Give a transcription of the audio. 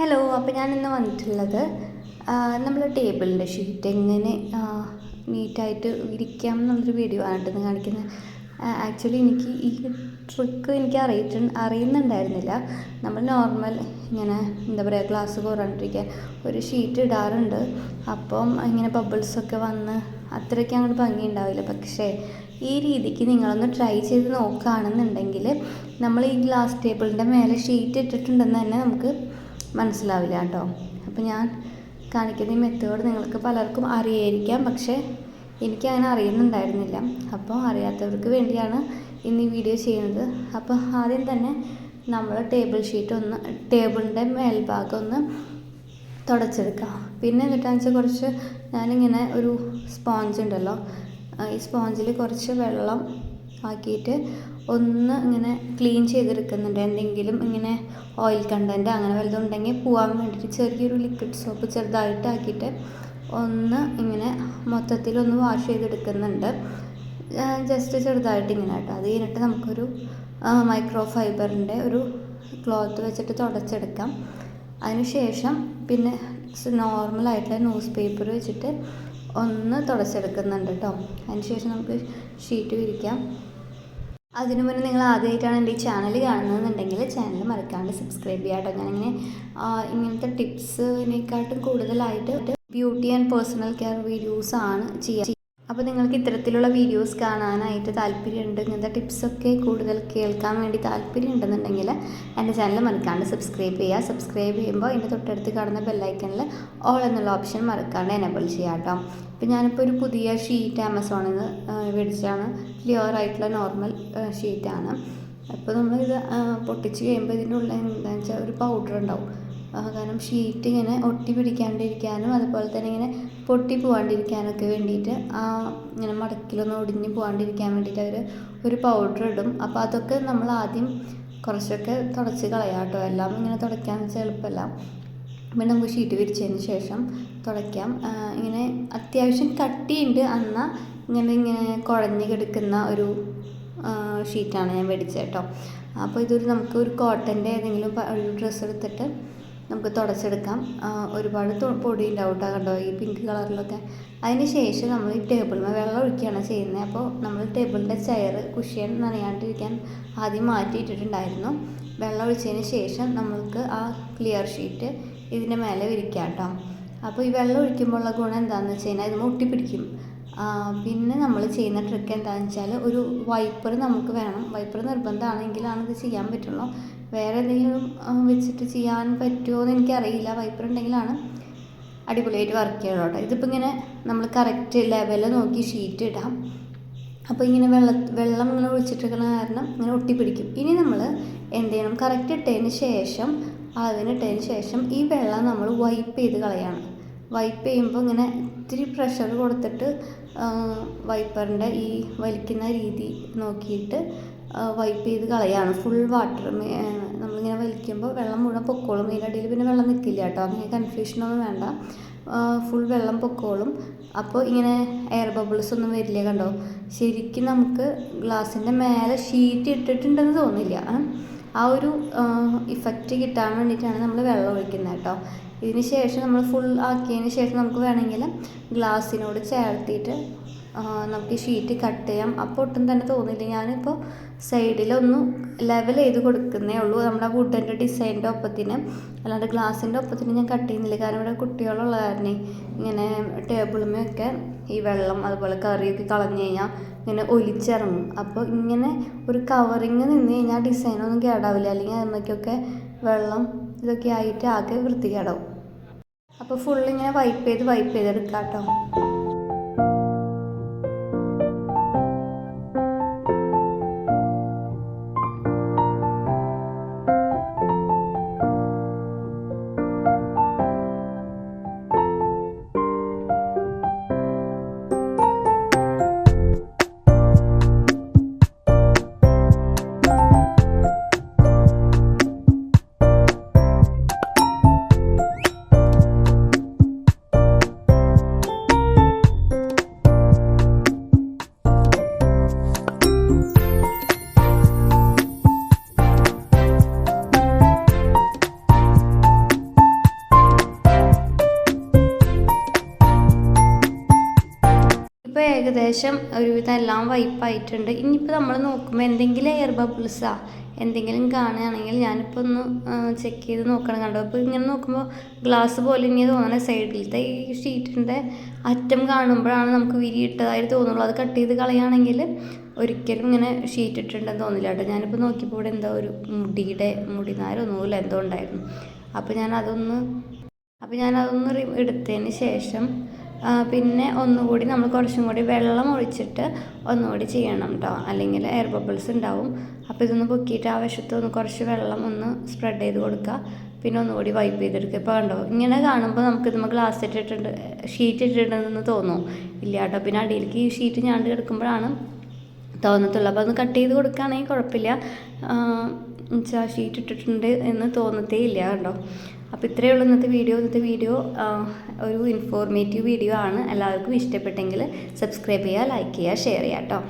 Hello അപ്പോൾ ഞാൻ ഇന്ന് വന്നിട്ടുള്ളത് നമ്മൾ ടേബിളിന്റെ ഷീറ്റ് എങ്ങനെ നീറ്റായിട്ട് ഇരിക്കാം എന്നുള്ളൊരു വീഡിയോ ആണ് കേട്ടോ കാണിക്കുന്നത് ആക്ച്വലി എനിക്ക് ഈ ട്രിക്ക് എനിക്ക് അറിയിട്ട് അറിയുന്നുണ്ടായിരുന്നില്ല. നമ്മൾ നോർമൽ ഇങ്ങനെ എന്താ പറയുക ഗ്ലാസ് കോരാണ്ടിരിക്കാൻ ഒരു ഷീറ്റ് ഇടാറുണ്ട്. അപ്പം ഇങ്ങനെ ബബിൾസൊക്കെ വന്ന് അത്രയ്ക്ക് അങ്ങോട്ട് ഭംഗി ഉണ്ടാവില്ല. പക്ഷേ ഈ രീതിക്ക് നിങ്ങളൊന്ന് ട്രൈ ചെയ്ത് നോക്കുകയാണെന്നുണ്ടെങ്കിൽ നമ്മൾ ഈ ഗ്ലാസ് ടേബിളിന്റെ മേലെ ഷീറ്റ് ഇട്ടിട്ടുണ്ടെന്ന് തന്നെ നമുക്ക് മനസ്സിലാവില്ല കേട്ടോ. അപ്പോൾ ഞാൻ കാണിക്കുന്ന ഈ മെത്തേഡ് നിങ്ങൾക്ക് പലർക്കും അറിയായിരിക്കാം. പക്ഷേ എനിക്ക് അങ്ങനെ അറിയുന്നുണ്ടായിരുന്നില്ല. അപ്പോൾ അറിയാത്തവർക്ക് വേണ്ടിയാണ് ഇന്ന് ഈ വീഡിയോ ചെയ്യുന്നത്. അപ്പോൾ ആദ്യം തന്നെ നമ്മൾ ടേബിൾ ഷീറ്റ് ഒന്ന് ടേബിളിന്റെ മേൽഭാഗം ഒന്ന് തുടച്ചെടുക്കാം. പിന്നെ എന്നിട്ടാന്ന് വെച്ചാൽ കുറച്ച് ഞാനിങ്ങനെ ഒരു സ്പോഞ്ച് ഉണ്ടല്ലോ. ഈ സ്പോഞ്ചിൽ കുറച്ച് വെള്ളം ആക്കിയിട്ട് ഒന്ന് ഇങ്ങനെ ക്ലീൻ ചെയ്തെടുക്കുന്നുണ്ട്. എന്തെങ്കിലും ഇങ്ങനെ ഓയിൽ കണ്ടന്റ് അങ്ങനെ വല്ലതും ഉണ്ടെങ്കിൽ പോകാൻ വേണ്ടിയിട്ട് ചെറിയൊരു ലിക്വിഡ് സോപ്പ് ചെറുതായിട്ടാക്കിയിട്ട് ഒന്ന് ഇങ്ങനെ മൊത്തത്തിൽ ഒന്ന് വാഷ് ചെയ്തെടുക്കുന്നുണ്ട് ജസ്റ്റ് ചെറുതായിട്ട് ഇങ്ങനെ കേട്ടോ. അത് കഴിഞ്ഞിട്ട് നമുക്കൊരു മൈക്രോ ഫൈബറിന്റെ ഒരു ക്ലോത്ത് വെച്ചിട്ട് തുടച്ചെടുക്കാം. അതിനുശേഷം പിന്നെ നോർമലായിട്ടുള്ള ന്യൂസ് പേപ്പർ വെച്ചിട്ട് ഒന്ന് തുടച്ചെടുക്കുന്നുണ്ട് കേട്ടോ. അതിനുശേഷം നമുക്ക് ഷീറ്റ് വിരിക്കാം. അതിനു മുന്നേ നിങ്ങൾ ആദ്യമായിട്ടാണ് എന്റെ ഈ ചാനൽ കാണുന്നതെന്നുണ്ടെങ്കിൽ ചാനൽ മറക്കാണ്ട് സബ്സ്ക്രൈബ് ചെയ്യുക കേട്ടോ. ഞാനിങ്ങനെ ഇങ്ങനത്തെ ടിപ്സിനെക്കാട്ടും കൂടുതലായിട്ട് beauty and personal care videos ആണ് ചെയ്യുക അപ്പോൾ നിങ്ങൾക്ക് ഇത്തരത്തിലുള്ള വീഡിയോസ് കാണാനായിട്ട് താല്പര്യമുണ്ട് ഇങ്ങനത്തെ ടിപ്സൊക്കെ കൂടുതൽ കേൾക്കാൻ വേണ്ടി താല്പര്യം ഉണ്ടെന്നുണ്ടെങ്കിൽ എന്റെ ചാനൽ മറക്കാണ്ട് സബ്സ്ക്രൈബ് ചെയ്യുക. സബ്സ്ക്രൈബ് ചെയ്യുമ്പോൾ എന്റെ തൊട്ടടുത്ത് കാണുന്ന ബെല്ലൈക്കണിൽ ഓൾ എന്നുള്ള ഓപ്ഷൻ മറക്കാണ്ട് എനേബിൾ ചെയ്യാം കേട്ടോ ഇപ്പോൾ ഞാനിപ്പോൾ ഒരു പുതിയ ഷീറ്റ് ആമസോണിൽ നിന്ന് മേടിച്ചാണ് ക്ലിയർ ആയിട്ടുള്ള നോർമൽ ഷീറ്റാണ് അപ്പോൾ നമ്മളിത് പൊട്ടിച്ച് കഴിയുമ്പോൾ ഇതിന്റെ ഉള്ളിൽ എന്താണെന്ന് വെച്ചാൽ ഒരു പൗഡർ ഉണ്ടാവും. കാരണം ഷീറ്റ് ഇങ്ങനെ ഒട്ടി പിടിക്കാണ്ടിരിക്കാനും അതുപോലെ തന്നെ ഇങ്ങനെ പൊട്ടി പോകാണ്ടിരിക്കാനൊക്കെ വേണ്ടിയിട്ട് ആ ഇങ്ങനെ മടക്കിലൊന്നും ഒടിഞ്ഞ് പോകാണ്ടിരിക്കാൻ വേണ്ടിയിട്ട് അവർ ഒരു പൗഡർ ഇടും. അപ്പോൾ അതൊക്കെ നമ്മൾ ആദ്യം കുറച്ചൊക്കെ തുടച്ച് കളയാം കേട്ടോ. എല്ലാം ഇങ്ങനെ തുടയ്ക്കാൻ വെച്ചാൽ എളുപ്പമല്ല. പിന്നെ നമുക്ക് ഷീറ്റ് വിരിച്ചതിന് ശേഷം തുടയ്ക്കാം. ഇങ്ങനെ അത്യാവശ്യം കട്ടിയുണ്ട്. എന്നാൽ ഇങ്ങനെ ഇങ്ങനെ കുഴഞ്ഞ് കിടക്കുന്ന ഒരു ഷീറ്റാണ് ഞാൻ മേടിച്ചത് കേട്ടോ. അപ്പോൾ ഇതൊരു നമുക്ക് ഒരു കോട്ടന്റെ ഏതെങ്കിലും ഒരു ഡ്രസ്സ് എടുത്തിട്ട് നമുക്ക് തുടച്ചെടുക്കാം. ഒരുപാട് പൊടി ഉണ്ടാവും കേട്ടോ കണ്ടോ? ഈ പിങ്ക് കളറിലൊക്കെ അതിന് ശേഷം നമ്മൾ ഈ ടേബിളിൽ വെള്ളം ഒഴിക്കുകയാണ് ചെയ്യുന്നത്. അപ്പോൾ നമ്മൾ ടേബിളിന്റെ ചെയർ കുഷ്യൻ നനയാണ്ടിരിക്കാൻ ആദ്യം മാറ്റിയിട്ടിട്ടുണ്ടായിരുന്നു. വെള്ളം ഒഴിച്ചതിന് ശേഷം നമ്മൾക്ക് ആ ക്ലിയർ ഷീറ്റ് ഇതിന്റെ മേലെ വിരിക്കാം കേട്ടോ. അപ്പോൾ ഈ വെള്ളം ഒഴിക്കുമ്പോഴുള്ള ഗുണം എന്താണെന്ന് വെച്ച് കഴിഞ്ഞാൽ ഇത് ഒട്ടിപ്പിടിക്കും പിന്നെ നമ്മൾ ചെയ്യുന്ന ട്രിക്ക് എന്താണെന്ന് വെച്ചാൽ ഒരു വൈപ്പർ നമുക്ക് വേണം. വൈപ്പർ നിർബന്ധമാണെങ്കിലാണ് ഇത് ചെയ്യാൻ പറ്റുള്ളൂ. വേറെ എന്തെങ്കിലും വെച്ചിട്ട് ചെയ്യാൻ പറ്റുമോ എന്ന് എനിക്കറിയില്ല. വൈപ്പർ ഉണ്ടെങ്കിലാണ് അടിപൊളിയായിട്ട് വർക്ക് ചെയ്യണം കേട്ടോ. ഇതിപ്പോൾ ഇങ്ങനെ നമ്മൾ കറക്റ്റ് ലെവൽ നോക്കി ഷീറ്റ് ഇടാം. അപ്പോൾ ഇങ്ങനെ വെള്ള വെള്ളം ഇങ്ങനെ ഒഴിച്ചിട്ടിരിക്കുന്ന കാരണം ഇങ്ങനെ ഒട്ടിപ്പിടിക്കും. ഇനി നമ്മൾ എന്ത് ചെയ്യണം? കറക്റ്റ് ഇട്ടതിന് ശേഷം അതിനിട്ടതിന് ശേഷം ഈ വെള്ളം നമ്മൾ വൈപ്പ് ചെയ്ത് കളയണം. വൈപ്പ് ചെയ്യുമ്പോൾ ഇങ്ങനെ ഇത്തിരി പ്രഷർ കൊടുത്തിട്ട് വൈപ്പറിന്റെ ഈ വലിക്കുന്ന രീതി നോക്കിയിട്ട് വൈപ്പ് ചെയ്ത് കളയാണ്. ഫുൾ വാട്ടർ നമ്മളിങ്ങനെ വലിക്കുമ്പോൾ വെള്ളം മുഴുവൻ പൊക്കോളും. ഇതിന്റെ അടിയിൽ പിന്നെ വെള്ളം നിൽക്കില്ല കേട്ടോ. അങ്ങനെ കൺഫ്യൂഷനൊന്നും വേണ്ട. ഫുൾ വെള്ളം പൊക്കോളും. അപ്പോൾ ഇങ്ങനെ എയർ ബബിൾസ് ഒന്നും വരില്ല കണ്ടോ? ശരിക്കും നമുക്ക് ഗ്ലാസിന്റെ മേലെ ഷീറ്റ് ഇട്ടിട്ടുണ്ടെന്ന് തോന്നില്ല ആ ഒരു ഇഫക്റ്റ് കിട്ടാൻ വേണ്ടിയിട്ടാണ് നമ്മൾ വെള്ളം ഒഴിക്കുന്നത് കേട്ടോ. ഇതിന് ശേഷം നമ്മൾ ഫുൾ ആക്കിയതിന് ശേഷം നമുക്ക് വേണമെങ്കിൽ ഗ്ലാസ്സിനോട് ചേർത്തിട്ട് നമുക്ക് ഷീറ്റ് കട്ട് ചെയ്യാം. അപ്പോൾ ഒട്ടും തന്നെ തോന്നില്ല ഞാനിപ്പോൾ സൈഡിലൊന്നും ലെവൽ ചെയ്ത് കൊടുക്കുന്നേ ഉള്ളൂ. നമ്മുടെ വുഡന്റെ ഡിസൈനിന്റെ ഒപ്പത്തിന്. അല്ലാണ്ട് ഗ്ലാസിന്റെ ഒപ്പത്തിന് ഞാൻ കട്ട് ചെയ്യുന്നില്ല. കാരണം ഇവിടെ കുട്ടികളുള്ള കാരണം ഇങ്ങനെ ടേബിളുമൊക്കെ ഈ വെള്ളം അതുപോലെ കറിയൊക്കെ കളഞ്ഞു കഴിഞ്ഞാൽ ഇങ്ങനെ ഒലിച്ചിറങ്ങും. അപ്പോൾ ഇങ്ങനെ ഒരു കവറിങ് നിന്ന് കഴിഞ്ഞാൽ ഡിസൈനൊന്നും കേടാവില്ല. അല്ലെങ്കിൽ അതിനൊക്കെ വെള്ളം ഇതൊക്കെ ആയിട്ട് ആകെ വൃത്തികേടാവും. അപ്പോൾ ഫുൾ ഇങ്ങനെ വൈപ്പ് ചെയ്ത് വൈപ്പ് ചെയ്തെടുക്കാം കേട്ടോ ഏകദേശം ഒരുവിധം എല്ലാം വൈപ്പായിട്ടുണ്ട്. ഇനിയിപ്പോൾ നമ്മൾ നോക്കുമ്പോൾ എന്തെങ്കിലും എയർ ബബിൾസാ എന്തെങ്കിലും കാണുകയാണെങ്കിൽ ഞാനിപ്പോൾ ഒന്ന് ചെക്ക് ചെയ്ത് നോക്കണം കണ്ടോ? അപ്പോൾ ഇങ്ങനെ നോക്കുമ്പോൾ ഗ്ലാസ് പോലെ ഇനി തോന്നണ സൈഡിലത്തെ ഈ ഷീറ്റിന്റെ അറ്റം കാണുമ്പോഴാണ് നമുക്ക് വിരിയിട്ടതായിട്ട് തോന്നുള്ളൂ. അത് കട്ട് ചെയ്ത് കളയുകയാണെങ്കിൽ ഒരിക്കലും ഇങ്ങനെ ഷീറ്റ് ഇട്ടിട്ടുണ്ടെന്ന് തോന്നില്ല കേട്ടോ. ഞാനിപ്പോൾ നോക്കിയപ്പോൾ ഇവിടെ എന്തോ ഒരു മുടിയുടെ മുടിനാരൊന്നുമില്ല എന്തോ ഉണ്ടായിരുന്നു. അപ്പോൾ ഞാൻ അതൊന്ന് അപ്പോൾ റി- എടുത്തതിന് ശേഷം പിന്നെ ഒന്നുകൂടി നമ്മൾ കുറച്ചും കൂടി വെള്ളം ഒഴിച്ചിട്ട് ഒന്നുകൂടി ചെയ്യണം കേട്ടോ അല്ലെങ്കിൽ എയർ ബബിൾസ് ഉണ്ടാവും. അപ്പോൾ ഇതൊന്ന് പൊക്കിയിട്ട് ആ വശത്ത് ഒന്ന് കുറച്ച് വെള്ളം ഒന്ന് സ്പ്രെഡ് ചെയ്ത് കൊടുക്കുക. പിന്നെ ഒന്നുകൂടി വൈപ്പ് ചെയ്തെടുക്കുക. ഇപ്പോൾ കണ്ടോ? ഇങ്ങനെ കാണുമ്പോൾ നമുക്ക് നമ്മൾ ഗ്ലാസ് ഇട്ടിട്ടുണ്ട് ഷീറ്റ് ഇട്ടിട്ടുണ്ടെന്ന് തോന്നുന്നു ഇല്ല കേട്ടോ പിന്നെ അടിയിലേക്ക് ഈ ഷീറ്റ് ഞാണ്ട് കിടക്കുമ്പോഴാണ് തോന്നത്തുള്ളൂ. അപ്പോൾ ഒന്ന് കട്ട് ചെയ്ത് കൊടുക്കുകയാണെങ്കിൽ കുഴപ്പമില്ല. എന്നുവെച്ചാൽ ഷീറ്റ് ഇട്ടിട്ടുണ്ട് എന്ന് തോന്നത്തേ ഇല്ല കേട്ടോ. അപ്പോൾ ഇത്രയേ ഉള്ളൂ ഇന്നത്തെ വീഡിയോ. ഇന്നത്തെ വീഡിയോ ഒരു ഇൻഫോർമേറ്റീവ് വീഡിയോ ആണ്. എല്ലാവർക്കും ഇഷ്ടപ്പെട്ടെങ്കിൽ സബ്സ്ക്രൈബ് ചെയ്യുക ലൈക്ക് ചെയ്യുക ഷെയർ ചെയ്യുക കേട്ടോ.